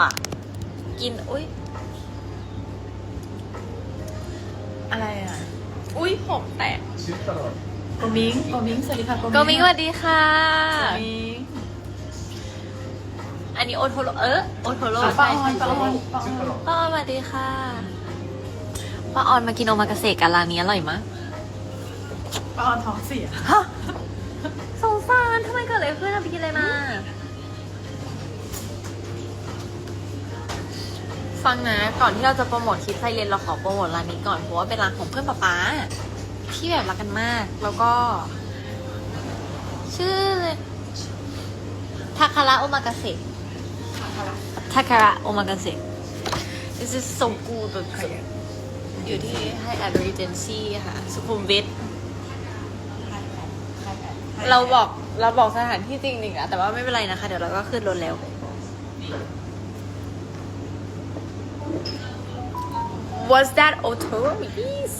อะ กิน อุ้ยอะไรอะ อุ้ยผมแตกชิปตลอดโกมิงโกมิงสวัสดีค่ะโกมิงก็มิงสวัสดีค่ะโกมิงอันนี้โอโทโรเออโอโทโรอะป้าออนป้าออนป้าอชิปอตนลอดป้าออนสวัสดีค่ะป้าออนมากินโอมากาเสะกันร้านนี้อร่อยมากป้าออนท้องเสียสงสารทำไมเกิดอะไรขึ้นอะไปกินอะไรมา ฟังนะ ก่อนที่เราจะโปรโมทคลิปไซเรนเราขอโปรโมทร้านนี้ก่อนเพราะว่าเป็นร้านของเพื่อนป๊าป๊าที่แบบรักกันมาก แล้วก็ ชื่อทาคาระโอมากาเสะทาคาระโอมากาเสะ This is so good แบบอยู่ที่ให้แอดรีเจนซี่ค่ะ สุขุมวิทเราบอกเราบอกสถานที่จริงหนึ่งอะแต่ว่าไม่เป็นไรนะคะ เดี๋ยวเราก็ขึ้นรถแล้ว Was that Otoro? Yes.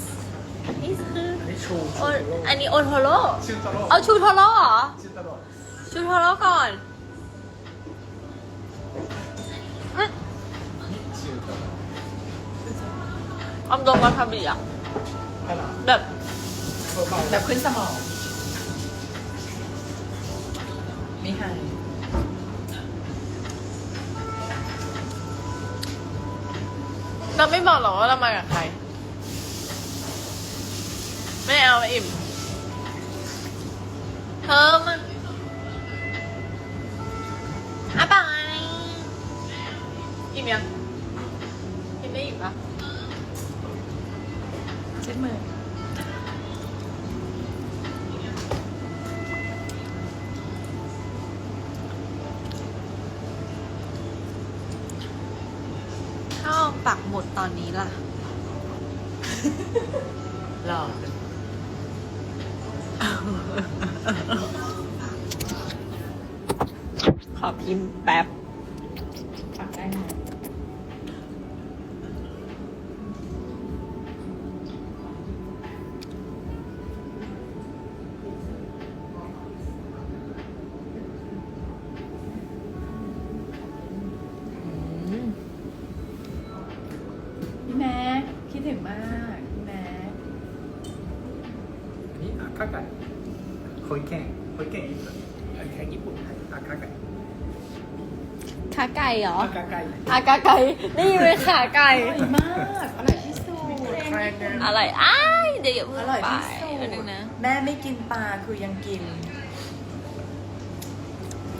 Yes. นี่ชูโออันนี้โอโทโร่ชิปตลอดเอาชูโทโร่เหรอชิปตลอดชูโทโร่ก่อนอืมชิปตลอดอมดมวาซาบิอะอะไรแบบเบาๆแบบขึ้นสมองมีไฮ เราไม่บอกหรอกว่าเรามากับใคร ไม่เอาอิ่ม เธอมันอะบายอิ่มยังกินได้อิ่มปะเช็ดมือ ปักหมุดตอนนี้ล่ะ หล่อขอพิมพ์แป๊บ แข่งญี่ปุ่นอากาไก่ขาไก่เหรออากาไก่ นี่เลยขาไก่ อร่อยมากอร่อยที่สุด แข่อร่อยอ้ายเดี๋ยวอร่อยที่สุดนะแม่ไม่กินปลาคือยังกิน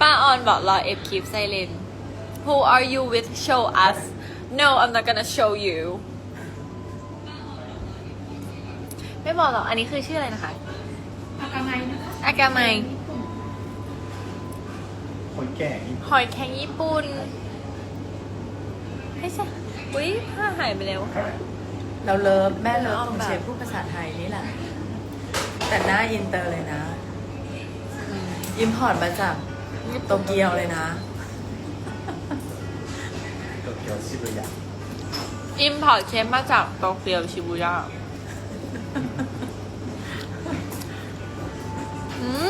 ป้าออนบอกรอเอฟคลิปไซเลน Who are you with show us No I'm not gonna show you ไม่บอกหรอก อันนี้คือชื่ออะไรนะคะ อากาไมนะคะ อากาไม หอยแก่หอยแข็งญี่ปุ่นไม่ใช่อุ้ยผ้าหายไปแล้ว เราเลิฟแม่เลิฟของเชฟพูดภาษาไทยนี่แหละ แต่หน้าอินเตอร์เลยนะ อิมพอร์ตมาจากโตเกียวเลยนะ โตเกียวชิบุยะอิมพอร์ตเชฟมาจากโตเกียวชิบุยะอืม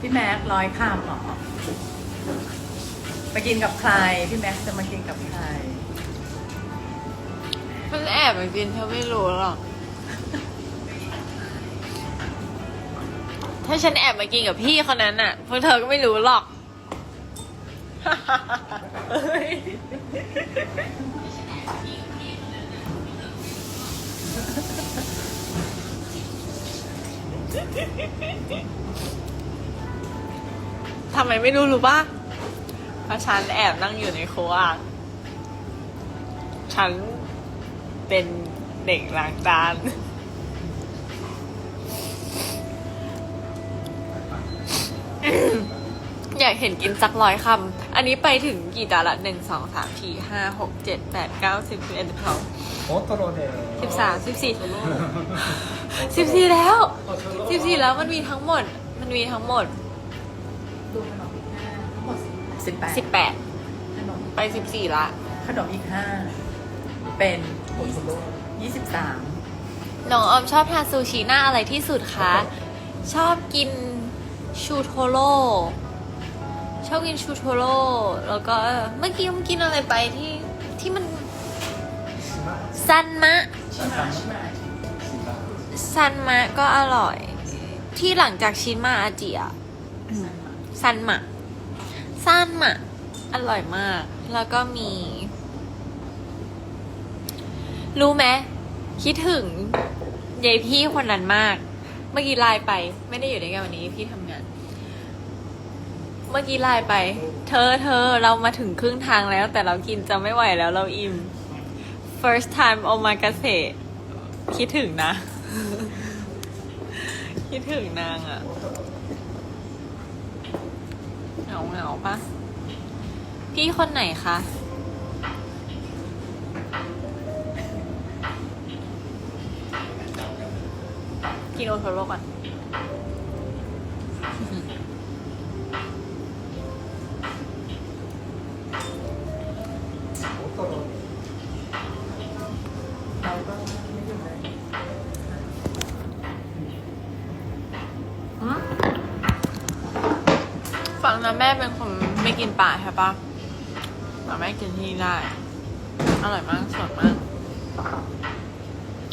พี่แม็กร้อยคำเหรอมากินกับใคร พี่แม็กจะมากินกับใคร มันแอบมากินเธอไม่รู้หรอก ถ้าฉันแอบมากินกับพี่คนนั้นน่ะ พวกเธอก็ไม่รู้หรอก ทำไมไม่รู้รู้ป่ะเพราะฉันแอบนั่งอยู่ในครัว ฉันเป็นเด็กล้างจาน อยากเห็นกินสักร้อยคำ อันนี้ไปถึงกี่จานละหนึ่งสองสามสี่ห้าหกเจ็ดแปดเก้าสิบสิบเอ็ดสิบสองโอโทโรเดสิบสามสิบสี่สิบสี่แล้วสิบสี่แล้วมันมีทั้งหมด มันมีทั้งหมดดู สิบแปดสิบแปดขนมไปสิบสี่ละ ขนมอีกห้าเป็นโอโทโรยี่สิบสามน้องออมชอบทานซูชิหน้าอะไรที่สุดคะ ชอบกินชูโทโร่ชอบกินชูโทโร่แล้วก็เมื่อกี้มันกินอะไรไปที่ที่มันซันมะชิมะชิมะซันมะก็อร่อย ที่หลังจากชินมาอาจิอะซันมะ ซันมะอร่อยมาก แล้วก็มี รู้ไหมคิดถึงยายพี่คนนั้นมาก เมื่อกี้ไลน์ไป ไม่ได้อยู่ด้วยกันวันนี้พี่ทำงาน เมื่อกี้ไลน์ไป เธอเธอเรามาถึงครึ่งทางแล้ว แต่เรากินจะไม่ไหวแล้วเราอิ่ม first time โอมากาเสะคิดถึงนะ คิดถึงนางอะ เหงาเหงาปะพี่คนไหนคะกินโอโทโร่ก่อน ฝั่งนั้นแม่เป็นคนไม่กินปลาใช่ปะแต่แม่กินที่ได้ อร่อยมากสดมาก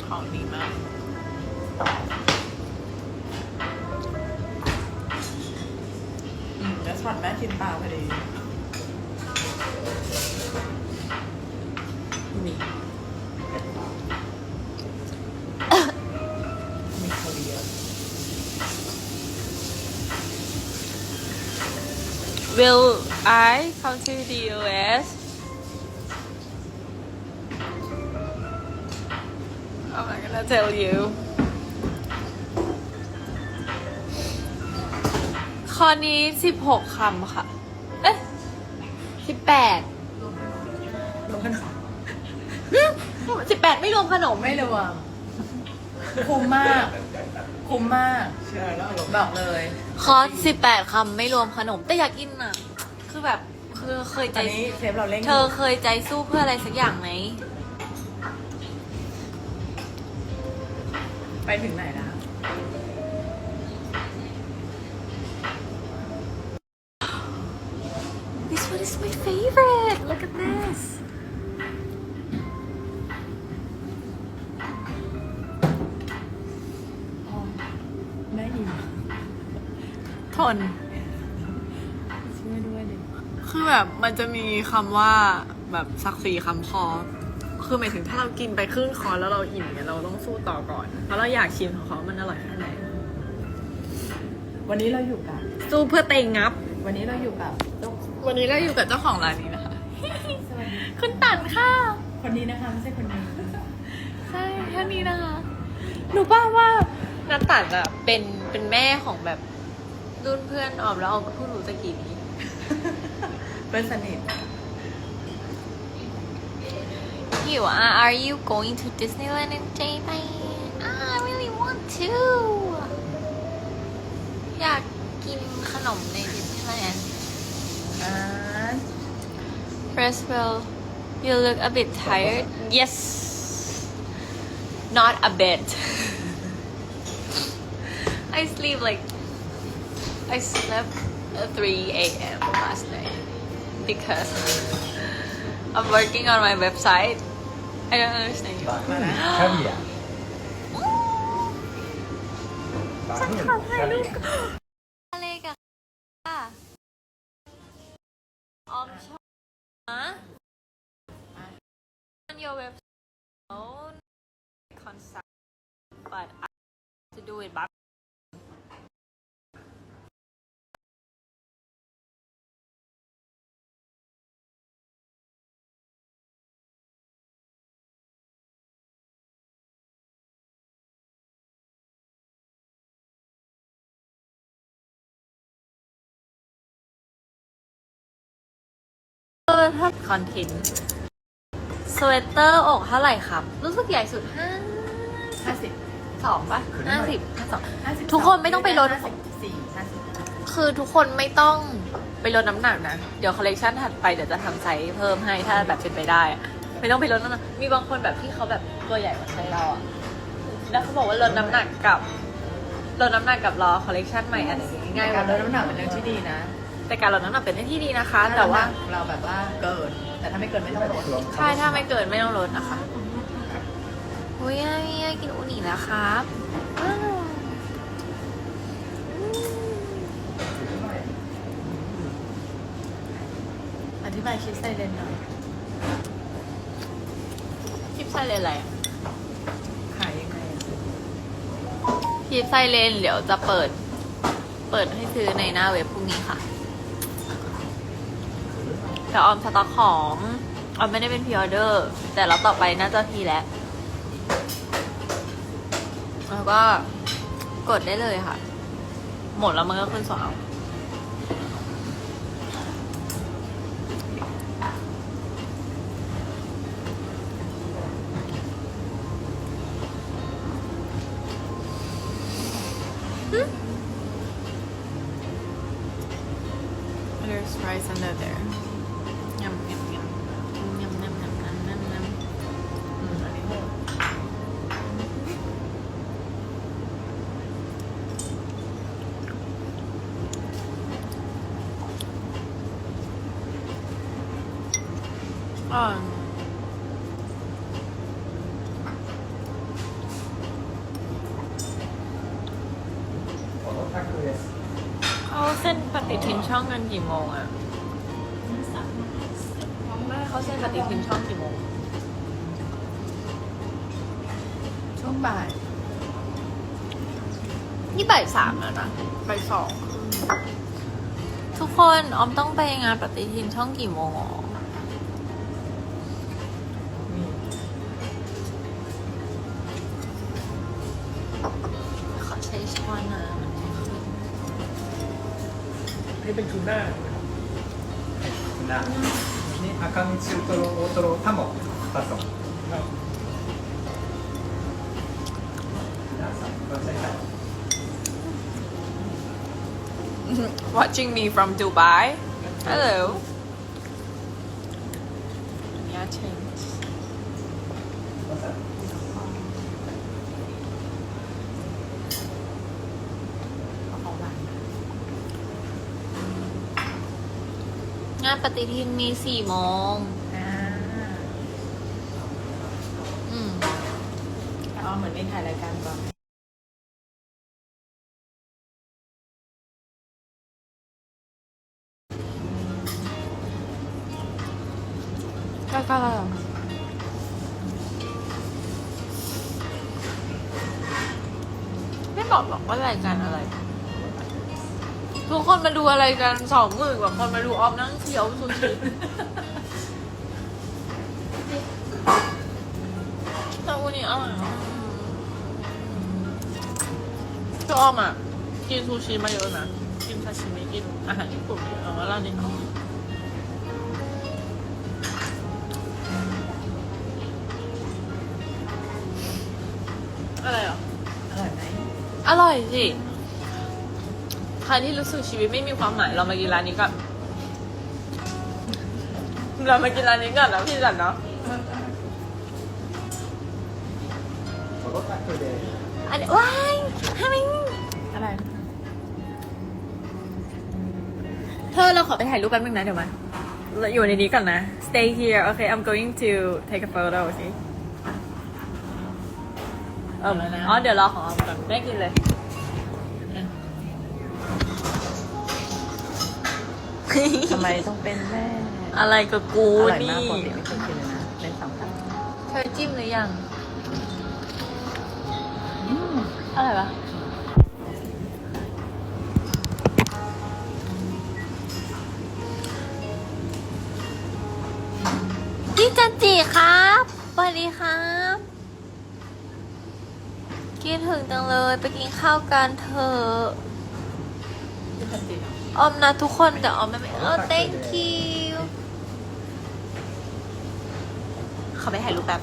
ของดีมาก อืมแล้วช็อตแม่กินปลาพอดีมี Will I come to the US? I'm not gonna tell you. ข้อนี้ 16 คำค่ะ เอ๊ะ 18รวมกันสอง18 ไม่รวมขนมไม่รวมคุ้มมาก คุ้มมาก ใช่แล้วเราบอกเลย คอร์ส18คำไม่รวมขนม แต่อยากกินอะ คือแบบคือเคยตใจอนนี้เชฟเราเล่นเธอเคยใจสู้เพื่ออะไรสักอย่างไหม ไปถึงไหนแล้ว มันจะมีคำว่าแบบสักสี่คำพอคือหมายถึงถ้าเรากินไปครึ่งคอร์สแล้วเราอิ่มเนี่ยเราต้องสู้ต่อก่อน เพราะเราอยากชิมของเขามันอร่อยแค่ไหน วันนี้เราอยู่กับ สู้เพื่อเตงงับ วันนี้เราอยู่กับเจ้าวันนี้เราอยู่กับเจ้าของร้านนี้นะคะ สวัสดีคุณตันค่ะ คนนี้นะคะไม่ใช่คนนี้ใช่แค่นี้นะคะหนูป้าว่านัตตันอะเป็นเป็นแม่ของแบบรุ่นเพื่อนออมแล้วออมก็เพิ่งรู้ตะกี้นี้ เพื่อนสนิท You are are you going to Disneyland in Japan? I really want to. อยากกินขนมใน Disneyland. อ่า First well, you look a bit tired. Yes. Not a bit. I sleep like I slept at 3 a.m. last night because I'm working on my website. I don't understand you. คาเวียร์ปลาเพื่อนคาเวียร์ อะไรกันค่ะออมชอบนะ on your website own concept but I have to do it by ถ้าคอนเทนต์สเวตเตอร์อกเท่าไหร่ครับ รู้สึกใหญ่สุดห้าห้าสิบสองปะห้าสิบห้าสองห้าสิบทุกคนไม่ต้องไปลดห้าสิบสี่ห้าสิบคือทุกคนไม่ต้องไปลดน้ำหนักนะ เดี๋ยวคอลเลกชันถัดไปเดี๋ยวจะทำไซส์เพิ่มให้ถ้าแบบเป็นไปได้อะไม่ต้องไปลดน้ำหนัก มีบางคนแบบที่เขาแบบตัวใหญ่กว่าไซส์เราอะแล้วเขาบอกว่าลดน้ำหนักกับลดน้ำหนักกับรอคอลเลกชันใหม่อันไหนง่ายกกาว่ารลดน้ำหนักเป็นเรื่องที่ดีนะ แต่การลดน้ำหนักเป็นเรื่องที่ดีนะคะ แต่ว่าเราแบบว่าเกิน แต่ถ้าไม่เกินไม่ต้องลดใช่ถ้าไม่เกินไม่ต้องลดนะคะอุ้ยอยากกินอูนิแล้วครับว้าวอืมอธิบายชิปไซเรนหน่อยคลิปไซเลนอะไรอะขายยังไงอะคลิปไซเลนเดี๋ยวจะเปิด เปิดให้ซื้อในหน้าเว็บพรุ่งนี้ค่ะ แต่ออมสต็อกของออมไม่ได้เป็นพ r ออเดอร์ แต่เราต่อไปน่าจะพีแล้ว แล้วก็กดได้เลยค่ะ หมดแล้วมันก็ขึ้นสอง ช่องกันกี่โมงอะแม่เขาเซ็นปฏิทินช่องกี่โมง ช่วงบ่าย นี่บ่ายสามแล้วนะบ่ายสอง ทุกคนออมต้องไปงานปฏิทินช่องกี่โมงอ๋อ Watching me from Dubai. Hello. งานปฏิทินมีสี่โมงอ่าอืม เอาเหมือนในถ่ายรายการก่อน กันสองหมื่นกว่าคนมาดูออมนั่งเคี้ยวซูชิแต่วันนี้อร่อยมากคือออมอะ กินซูชิมาเยอะนะ กินซาชิมิกินอาหารญี่ปุ่นเยอะแล้วร้านนี้อร่อยอะไรอะ อร่อยไหม อร่อยสิ ใครที่รู้สึกชีวิตไม่มีความหมายเรามากินร้านนี้ก่อนเรามากินร้านนี้ก่อนนะพี่จันเนาะอันนี้ว้ายฮามิงอะไรเธอเราขอไปถ่ายรูปแป๊บนึงนะเดี๋ยวมาเราอยู่ในนี้ก่อนนะ stay here okay I'm going to take a photo okay เอออ๋อเดี๋ยวรอของออมก่อนไม่กินเลย ทำไมต้องเป็นแม่อะไรกับกูอร่อยมากนี่ ปกติไม่เคยกินเลยนะเล่นสองครั้งเธอจิ้มหรือยังอืมอะไรวะพี่จันจีครับสวัสดีครับ คิดถึงจังเลย ไปกินข้าวกันเถอะเป็นทันทีเนาะ ออมนะทุกคนแต่ออมไม่ไม่เออ thank you เขาไปถ่ายรูปแป๊บ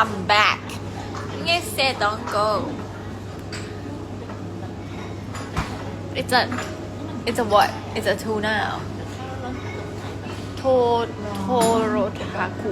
I'm back you said don't go it's a it's a what it's a tuna โทโทโรทาคุ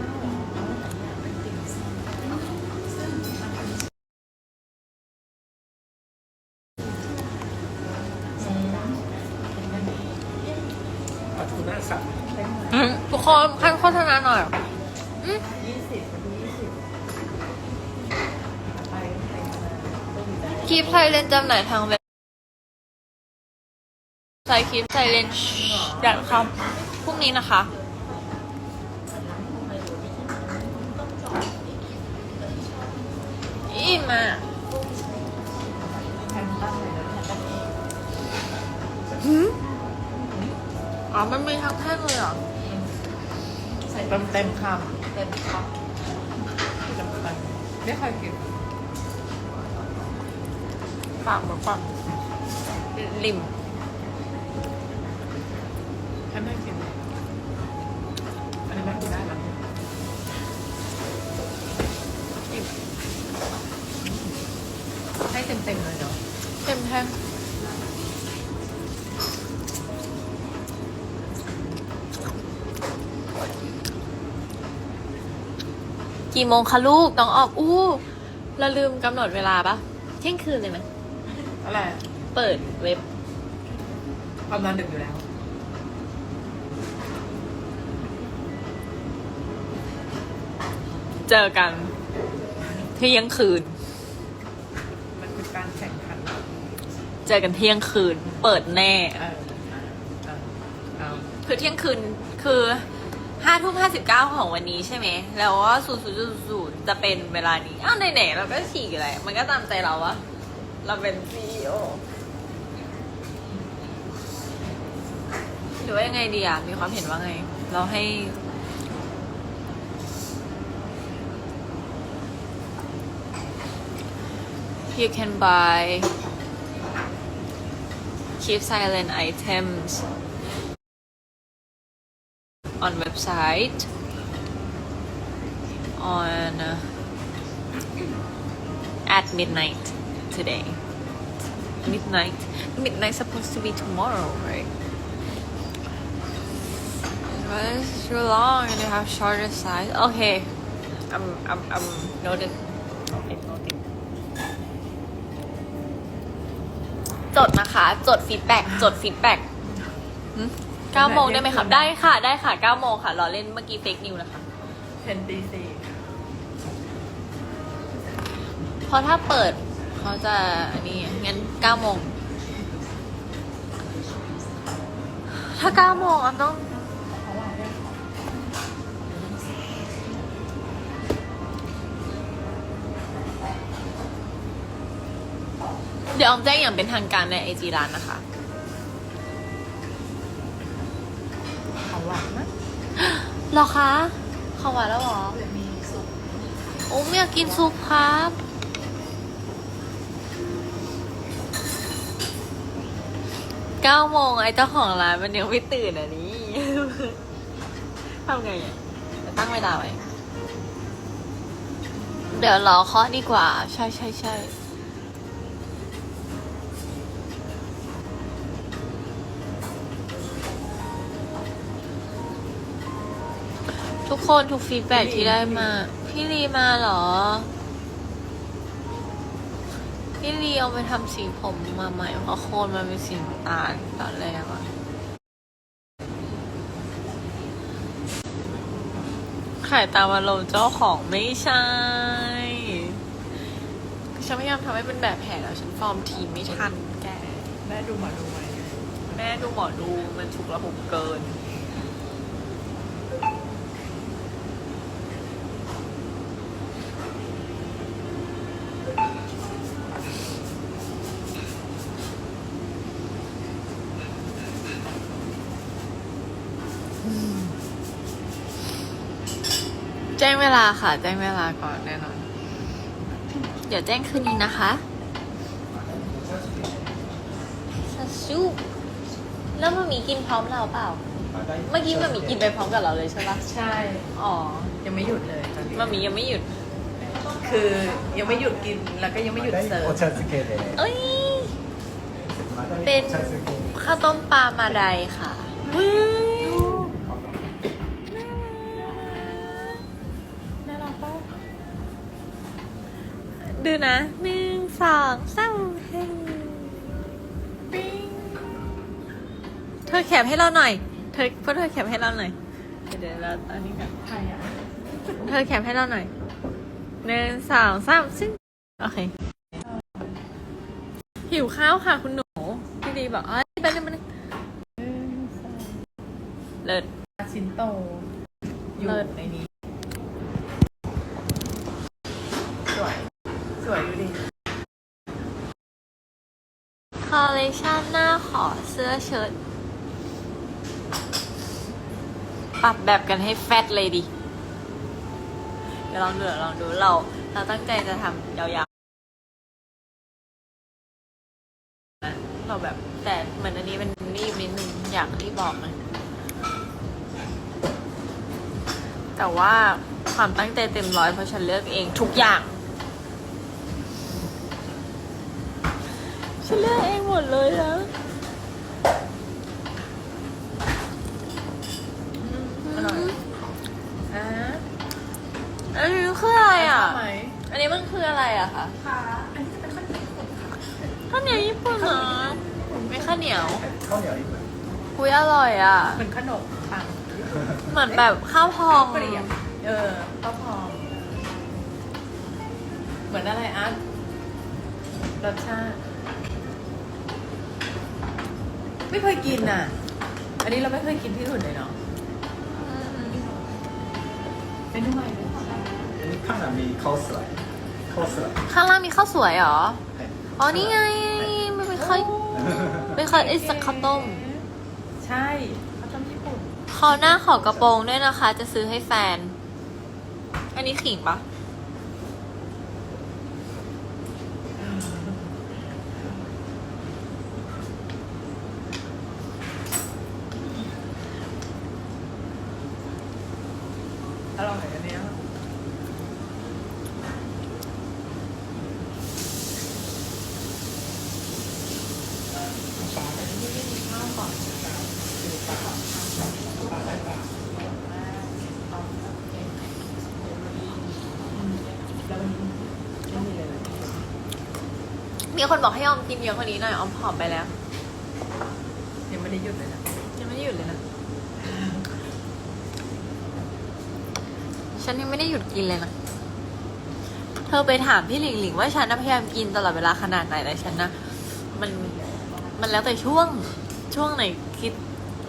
คลิปไซเลนจำหน่ายทางเว็บไซต์คลิปไซเลนดัตคอมพรุ่งนี้นะคะอีมาแทนตั้งเลยนะแทนตั้งเองอ๋อ มันมีทั้งแท่งเลยเหรอใส่เต็มเต็มคำเต็มคำจำเป็นไม่เคยกิน ปากแบบปากริมให้แม่กินอันนี้แม่กินได้แล้วให้เต็มเต็มๆเลยเนาะเต็มแท่งกี่โมงคะลูกน้องออกอู้เราลืมกำหนดเวลาปะเที่ยงคืนเลยไหม อะไรอะเปิดเว็บความนอนดึกอยู่แล้ว เจอกัน เที่ยงคืน มันคือการแข่งขันเจอกันเที่ยงคืน เปิดแน่ เออเออเอาคือเที่ยงคืนคือห้าทุ่มห้าสิบเก้าของวันนี้ใช่ไหม แล้วว่าศูนย์ศูนย์ศูนย์จะเป็นเวลานี้ อ้าวไหนๆเราก็ฉีกอะไรมันก็ตามใจเราวะ เราเป็นซีอหรือว่ายังไงดีอะ มีความเห็นว่าไง เราให้ you can buy keep silent items on website on at midnight today. Midnight. Midnight supposed to be tomorrow, right? But it's too long and they have shorter size. Okay. I'm I'm I'm noted. Okay, noted. จดนะคะ จดฟีดแบ็กจดฟีดแบ็กเก้าโมงได้ไหมครับได้ค่ะ ได้ค่ะเก้าโมงค่ะ รอเล่นเมื่อกี้เฟกนิวนะคะเทนดีซีเพราะถ้าเปิด เขาจะอันนี้งั้นเก้าโมง ถ้าเก้าโมงออมต้องเดี๋ยวออมแจ้งอย่างเป็นทางการในไอจีร้านนะคะ ของหวานนะหรอคะ ของหวานแล้วเหรอมีซุป โอ้ไม่อยากกินซุปครับ เก้าโมงไอ้เจ้าของร้านมันยังไม่ตื่นอะนี่ทำไงอะตั้งเวลาไว้เดี๋ยวรอเคาะดีกว่า ใช่ใช่ใช่ทุกคนทุกฟีดแบ็ที่ได้มา พี่ลีมาเหรอ พี่ลีเอาไปทำสีผมมาใหม่เพราะโคนมันเป็นสีน้ำตาลตอนแรกอะขายตามอารมณ์เจ้าของไม่ใช่ ฉันพยายามทำให้เป็นแบบแผนแล้ว ฉันฟอร์มทีมไม่ทันแก แม่ดูหมาดูไหมแม่ดูหมอดูมันฉุกระหุกเกิน จ้งเวลาค่ะ แจ้งเวลาก่อนแน่นอน เดี๋ยวแจ้งคืนนี้นะคะซาชูแล้วมันมีกินพร้อมเราเปล่า เมื่อกี้มันมีกินไปพร้อมกับเราเลยใช่ปะ ใช่ อ๋อ ยังไม่หยุดเลยตอนนี้ มันมียังไม่หยุด คือยังไม่หยุดกินแล้วก็ยังไม่หยุดเสิร์ฟ お茶漬けで เอ้ย マダイ เป็น お茶漬け ข้าวต้มปลามาไดค่ะ น่ ดูนะหนึ่งสองสามเฮ้ยปิ๊งเธอแคปให้เราหน่อย เธอพวกเธอแคปให้เราหน่อย เดี๋ยวเราตอนนี้กันใครอะ เธอแคปให้เราหน่อยหนึ่งสองสามซึ่งโอเค หิวข้าวค่ะคุณหนู พี่ดีบอกอ๋อไปเลยไปเลยเลิศ ชิ้นโต อยู่เลิศในนี้ สวย สวยดูดิ ค อลเลคชันหน้าขอเสื้อเชิ้ตปรับแบบกันให้แฟตเลยดิ เดี๋ยวลองดูเดี๋ยวลองดูเรา เราตั้งใจจะทำยาวๆเราแบบแต่เหมือนอันนี้มันรีบนิดนึงอยากรีบบอกนะแต่ว่าความตั้งใจเต็มร้อยเพราะฉันเลือกเองทุกอย่าง ฉันเลือกเองหมดเลยนะอร่อยอะอันนี้คืออะไรอะชบไหมอันนี้มันคืออะไรอะคะค่ะอันนี้จะเป็นข้าวเหนียวข้าวเหนียวญี่ปุ่นเหรอไม่ข้าวเหนียวข้าวเหนียวญี่ปุ่นคุยอร่อยอะ เหมือนขนมปังเหมือนแบบข้าวพอง เปรียบเออข้าวพองเหมือนอะไรอาร์ตรสชาติ ไม่เคยกินอะ อันนี้เราไม่เคยกินที่อื่นเลยเนาะอืมเป็นทำไมเลยอันนี้ข้างหน้ามีข้าวสวยข้าวสวยข้างล่างมีข้าวสวยเหรอはいอ๋อ นี่ไงมันเป็นข้าวเป็นข้าวไอ้สักข้าวต้ม ใช่ข้าวต้มญี่ปุ่นขอหน้าขอกระโปรงด้วยนะคะ จะซื้อให้แฟน อันนี้ขิงปะ อร่อยอันเนี้ย มีคนบอกให้ออมกินเยอะกว่านี้หน่อยออมผอมไปแล้ว ยังไม่ได้หยุดเลยนะยังไม่ได้หยุดเลยนะ ฉันยังไม่ได้หยุดกินเลยนะ เธอไปถามพี่หลิงหลิงว่าฉันนะพยายามกินตลอดเวลาขนาดไหนแต่ฉันนะ มันมันแล้วแต่ช่วงช่วงไหนคิด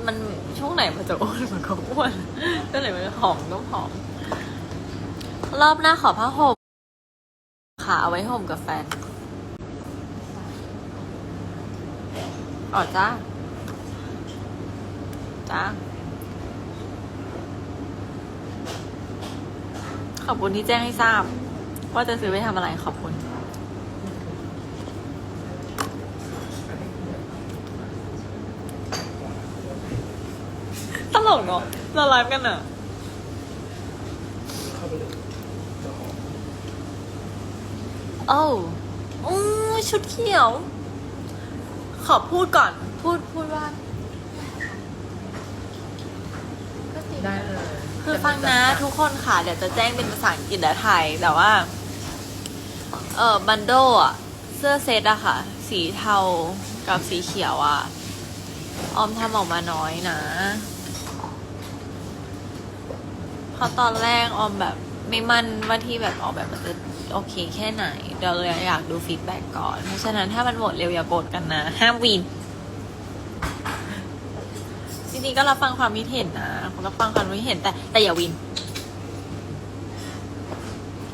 มันช่วงไหนมันจะอ้วนมันก็อ้วนช่วงไหนมันจะผอมก็ผอม รอบหน้าขอผ้าห่มขาเอาไว้ห่มกับแฟน อ๋อจ้าจ้าขอบคุณที่แจ้งให้ทราบ ว่าจะซื้อไปทำอะไรขอบคุณ ตลกเนาะเราไลฟ์กันอะโอ้โอ้ชุดเขียว ขอพูดก่อน พูดพูดว่าได้เลยคือฟังนะทุกคนค่ะ เดี๋ยวจะแจ้งเป็นภาษาอังกฤษและไทย แต่ว่า เออบันโดอะเสื้อเซตอะค่ะ สีเทากับสีเขียวอะออมทำออกมาน้อยนะเพราะตอนแรกออมแบบ ไม่มั่นว่าที่แบบออกแบบมันจะโอเคแค่ไหนเดี๋ยวเลยอยากดูฟีดแบ็กก่อน เพราะฉะนั้นถ้ามันหมดเร็วอย่าโกรธกันนะ ห้ามวินจริงๆก็รับฟังความคิดเห็นนะรับฟังความคิดเห็นแต่แต่อย่าวิน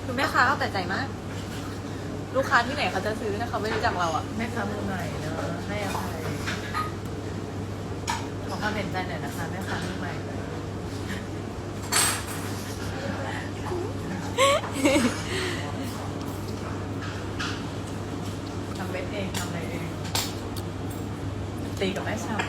คือแม่ค้าเอาแต่ใจมาก ลูกค้าที่ไหนเขาจะซื้อถ้าเขาไม่รู้จักเราอะแม่ค้ามือใหม่เนอะให้อภัยขอความเห็นใจหน่อยนะคะแม่ค้ามือใหม่ ทำเว็บเองทำอะไรเอง ตีกับแม่ชาว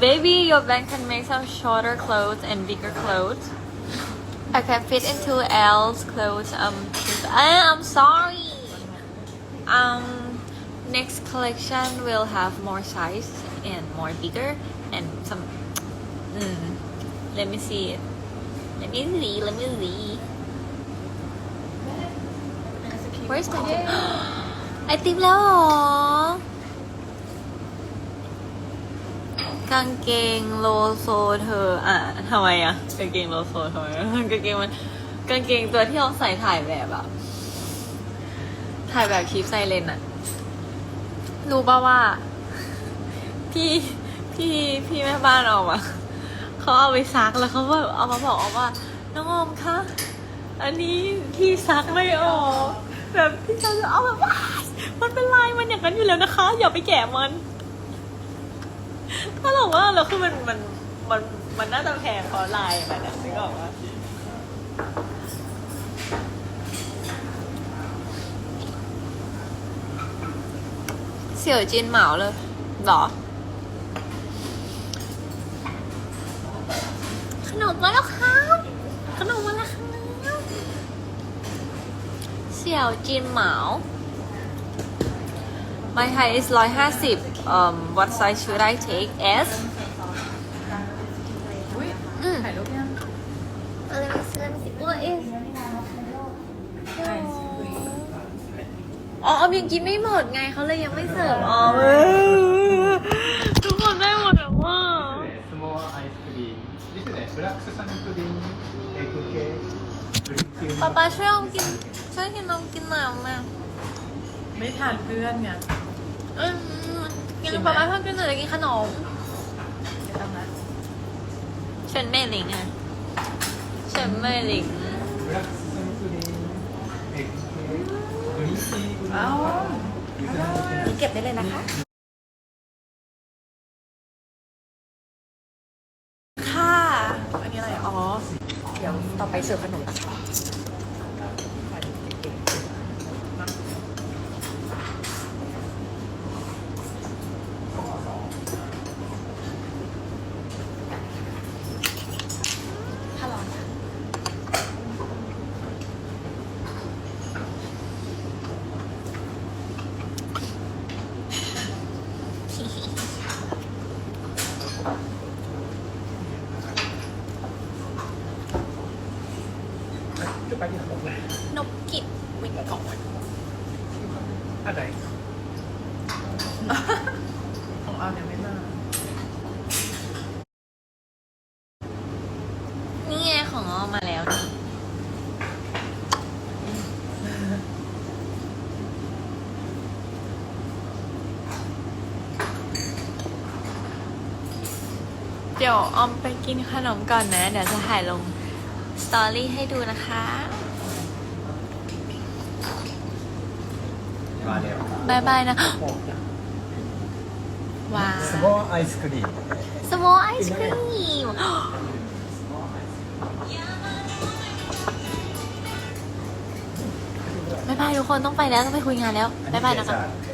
Baby, your band can make some shorter clothes and bigger clothes. I can fit into L's clothes. Um, I, I'm sorry. Um, next collection will have more size and more bigger and some. Mm, let me see it let me see let me see where's my ไอติมแล้วเหรอ กางเกงโลโซเธอ อะทำไมอะกางเกงโลโซทำไมกางเกงมันกางเกงตัวที่เราใส่ถ่ายแบบอะถ่ายแบบคลิปไซเลนอะรู้ป่าว่า พี่พี่พี่แม่บ้านออกมาเขาเอาไปซักแล้วเขาแบบเอามาบอกออกว่า น้องอมคะอันนี้พี่ซักไม่ออกแบบพี่ซักเอาแบบว้ามันเป็นลายมันอย่างนั้นอยู่แล้วนะคะ อย่าไปแกะมัน ถ้าบอกว่าแล้วคือมันมันมันมันน่าจะแพงเพราะลายมันอะนึกออกปะเสี่ยวจินเหมาเลยหรอ ขนมมาแล้วครับ ขนมมาแล้วครับเสี่ยวจินเหมา My height is 150 um, what size should I take S อ๋อมยังกินไม่หมดไงเขาเลยยังไม่เสิร์ฟอ๋อทุกคนได้หมดแบบว่า small ป๊าป๊าช่วยออกินช่วยกินออมกินหน่อยออแม่ไม่ทานเพื่อนเนี่ย กินป๊าป๊าเพิ่งกินเสร็จกินขนมเชินไม่หลิงอะเฉินไม่หลิงเอานี่เก็บได้เลยนะคะ ค่ะ อันนี้อะไร อ๋อ เดี๋ยวต่อไปเสิร์ฟขนมละ อนยังไม่มานี่ไงของออมมาแล้วนี่เดี๋ยวออมไปกินขนมก่อนนะ เดี๋ยวจะถ่ายลงสตอรี่ให้ดูนะคะบายบายนะ ว้าว スモアアイスクリーム สโมไอศครีม บายบายทุกคนต้องไปแล้วต้องไปคุยงานแล้วบายบายนะคะ じゃあ